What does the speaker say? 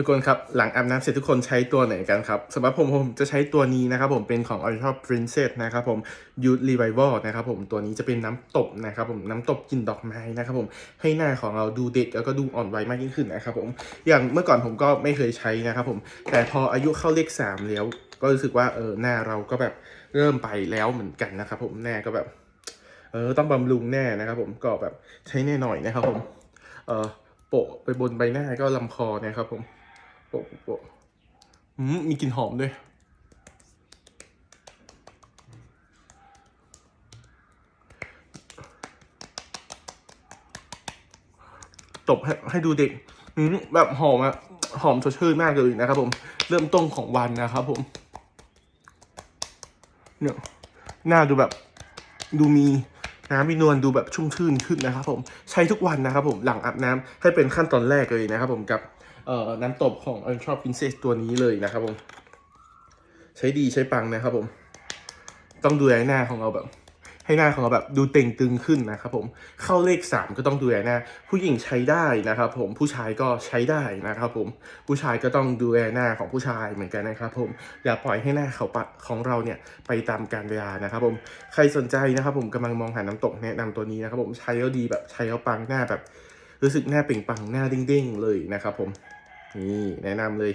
ทุกคนครับ หลังอาบน้ำเสร็จทุกคนใช้ตัวไหนกันครับสำหรับผมผมจะใช้ตัวนี้นะครับผมเป็นของ Original Princess นะครับผม Youth Revival นะครับผมตัวนี้จะเป็นน้ำตบนะครับผมน้ำตบกลิ่นดอกไม้นะครับผมให้หน้าของเราดูเด็กแล้วก็ดูอ่อนวัยมากยิ่งขึ้นนะครับผมอย่างเมื่อก่อนผมก็ไม่เคยใช้นะครับผมแต่พออายุเข้าเลขสามแล้ว ก็รู้สึกว่าเออหน้าเราก็แบบเริ่มไปแล้วเหมือนกันนะครับผมหน้าก็แบบเออต้องบำรุงแน่นะครับผมก็แบบใช้แน่หน่อยนะครับผมเออโปะไปบนใบหน้าก็ลำคอนะครับผม โปะโปะอืมมีกลิ่นหอมด้วย ตบให้ให้ดูเด็ก อืมแบบหอมอะหอมสดชื่นมากเลยนะครับผม เริ่มต้นของวันนะครับผม เนี่ยหน้าดูแบบ ดูมีน้ำมีนวลดูแบบชุ่มชื่นขึ้นนะครับผม ใช้ทุกวันนะครับผมหลังอาบน้ำให้เป็นขั้นตอนแรกเลยนะครับผมกับ เอ่อน้ำตบของ Ultra Princess ตัวนี้เลยนะครับผม ใช้ดีใช้ปังนะครับผม ต้องดูแลหน้าของเราแบบ ให้หน้าของเราแบบดูเต่งตึงขึ้นนะครับผมเข้าเลขสามก็ต้องดูแลหน้า ผู้หญิงใช้ได้นะครับผมผู้ชายก็ใช้ได้นะครับผมผู้ชายก็ต้องดูแลหน้าของผู้ชายเหมือนกันนะครับผมอย่าปล่อยให้หน้าเขาปะของเราเนี่ยไปตามกาลเวลานะครับผมใครสนใจนะครับผมกำลังมองหาน้ำตกแนะนำตัวนี้นะครับผมใช้แล้วดีแบบใช้แล้วปังหน้าแบบรู้สึกหน้าเปล่งปลังหน้าเด้งๆเลยนะครับผม นี่แนะนำเลย